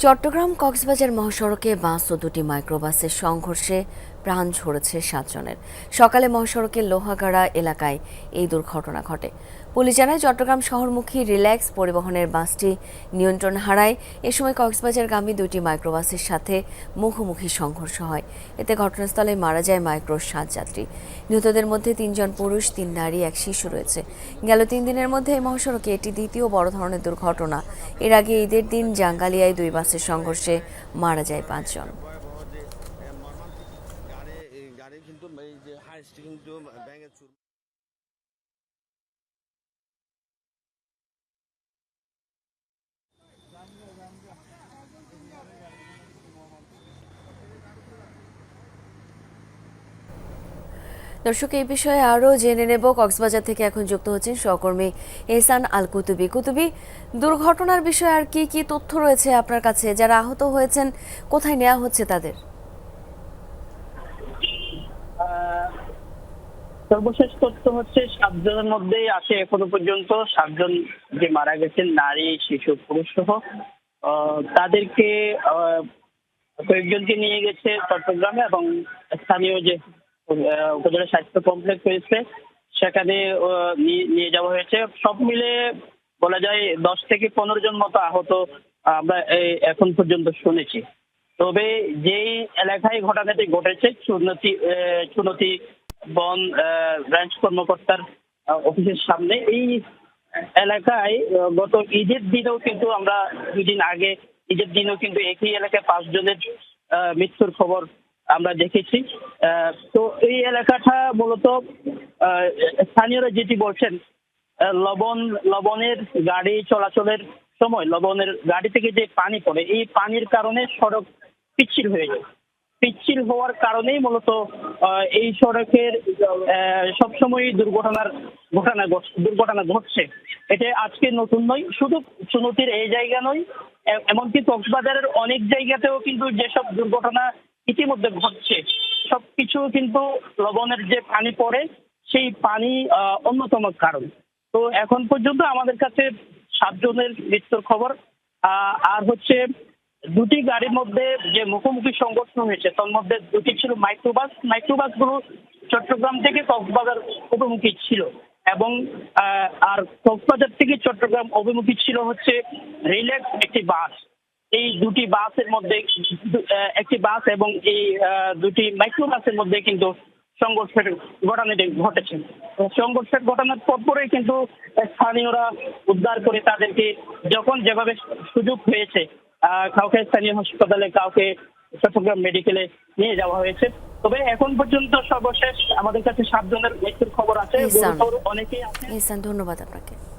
চট্টগ্রাম কক্সবাজার মহাসড়কে বাস ও দুটি মাইক্রোবাসের সংঘর্ষে প্রাণ ঝরেছে সাতজনের। সকালে মহাসড়কের লোহাগাড়া এলাকায় এই দুর্ঘটনা ঘটে। পুলিশ জানায়, চট্টগ্রাম শহরমুখী রিল্যাক্স পরিবহনের বাসটি নিয়ন্ত্রণ হারায়। এ সময় কক্সবাজার কক্সবাজারগামী দুটি মাইক্রোবাসের সাথে মুখোমুখি সংঘর্ষ হয়। এতে ঘটনাস্থলে মারা যায় মাইক্রোর সাত যাত্রী। নিহতদের মধ্যে তিনজন পুরুষ, তিন নারী, এক শিশু রয়েছে। গেল তিন দিনের মধ্যে এই মহাসড়কে এটি দ্বিতীয় বড় ধরনের দুর্ঘটনা। এর আগে ঈদের দিন জাঙ্গালিয়ায় দুই বাসের সংঘর্ষে মারা যায় পাঁচজন ভয়াবহ যে এ, মর্মান্তিক গাড়ি এই গাড়ি কিন্তু এই যে হাইস্ট কিন্তু ব্যাঙে চুর দর্শক, এই বিষয়ে আরও জেনে নেব। কক্সবাজার থেকে এখন যুক্ত হচ্ছেন সহকর্মী এহসান আল কুতুবি কুতুবি, দুর্ঘটনার বিষয়ে আর কি কি তথ্য রয়েছে আপনার কাছে? যারা আহত হয়েছেন, কোথায় নেওয়া হচ্ছে তাদের? সর্বশেষ তথ্য হচ্ছে সাতজনের মধ্যেই আছে এখনও পর্যন্ত। সাতজন যে মারা গেছেন, নারী, শিশু, পুরুষ সহ। তাদেরকে কয়েকজনকে নিয়ে গেছে চট্টগ্রামে এবং স্থানীয় যে উপজেলা স্বাস্থ্য কমপ্লেক্স হয়েছে সেখানে নিয়ে যাওয়া হয়েছে। সব মিলে বলা যায় দশ থেকে পনেরো জন মতো আহত আমরা এখন পর্যন্ত শুনেছি। তবে যেই এলাকায় ঘটনাটি ঘটেছে, চুনতি চুনতি বন ব্রাঞ্চ কর্মকর্তার অফিসের সামনে, এই এলাকায় গত ঈদের দিনেও কিন্তু আমরা দুই দিন আগে, ঈদের দিনেও কিন্তু একই এলাকায় পাঁচজনের মৃত্যুর খবর আমরা দেখেছি। তো এই এলাকাটা মূলত স্থানীয়রা যেটি বলছেন লবণ, লবণের গাড়ি চলাচলের সময়, লবণের গাড়ি থেকে যে পানি পড়ে, এই পানির কারণে সড়ক পিচ্ছিল হয়ে যায় পিচ্ছিল হওয়ার কারণেই মূলত এই সড়কের সবসময় দুর্ঘটনার ঘটনা দুর্ঘটনা ঘটছে। এটা আজকে নতুন নয়, শুধু চুনতির এই জায়গা নয় এমনকি কক্সবাজারের অনেক জায়গাতেও কিন্তু যেসব দুর্ঘটনা ইতিমধ্যে ঘটছে, সবকিছু কিন্তু লবণের যে পানি পড়ে, সেই পানি অন্যতম কারণ। তো এখন পর্যন্ত আমাদের কাছে সাতজনের মৃত্যুর খবর আর হচ্ছে দুটি গাড়ির মধ্যে যে মুখোমুখি সংঘর্ষ হয়েছে, তার মধ্যে দুটি ছিল মাইক্রোবাস। মাইক্রোবাসগুলো চট্টগ্রাম থেকে কক্সবাজার অভিমুখী ছিল এবং আর কক্সবাজার থেকে চট্টগ্রাম অভিমুখী ছিল হচ্ছে রিল্যাক্স একটি বাস। এই দুটি বাসের মধ্যে একটি বাস এবং এই দুটি মাইক্রো বাসের মধ্যে কিন্তু সংঘর্ষের ঘটনাটি ঘটেছে। সংঘর্ষের ঘটনার পরপরই কিন্তু স্থানীয়রা উদ্ধার করে তাদেরকে যখন যেভাবে সুযোগ হয়েছে কাউকে স্থানীয় হাসপাতালে কাউকে চট্টগ্রাম মেডিকেলে নিয়ে যাওয়া হয়েছে। তবে এখন পর্যন্ত সর্বশেষ আমাদের কাছে সাতজনের মৃত্যুর খবর আছে। অনেকেই আছে। ধন্যবাদ আপনাকে।